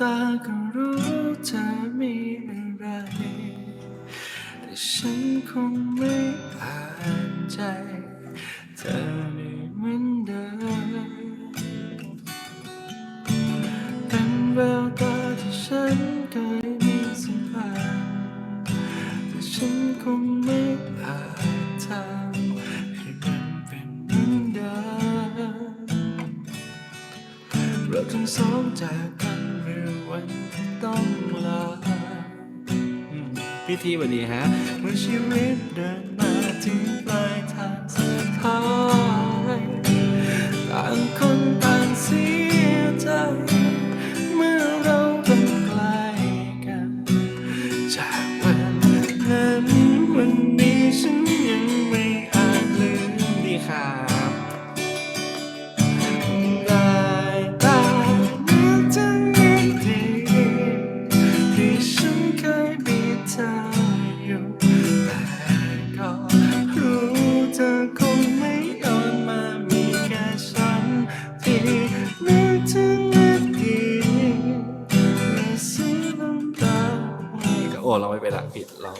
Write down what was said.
ตาก็รู้เธอมีอะไร แต่ฉันคงไม่อ่านใจ เธอได้เหมือนเดิมเป็นแววตาที่ฉันเคยมีสัมพันธ์แต่ฉันคงไม่อาจทำให้มันเป็นเหมือนเดิมเราทั้งสองจากกัน วันที่ต้องลาพิธีวันนี้ฮะ เมื่อชีวิตเดินมา ฉันเคยมีเธออยู่แต่ก็รู้เธอคงไม่ยอนมามีแค่ฉันที่นึกถึงนาทีและเสียน้ำตาก็โอ้เราไม่ไปละผิดเรา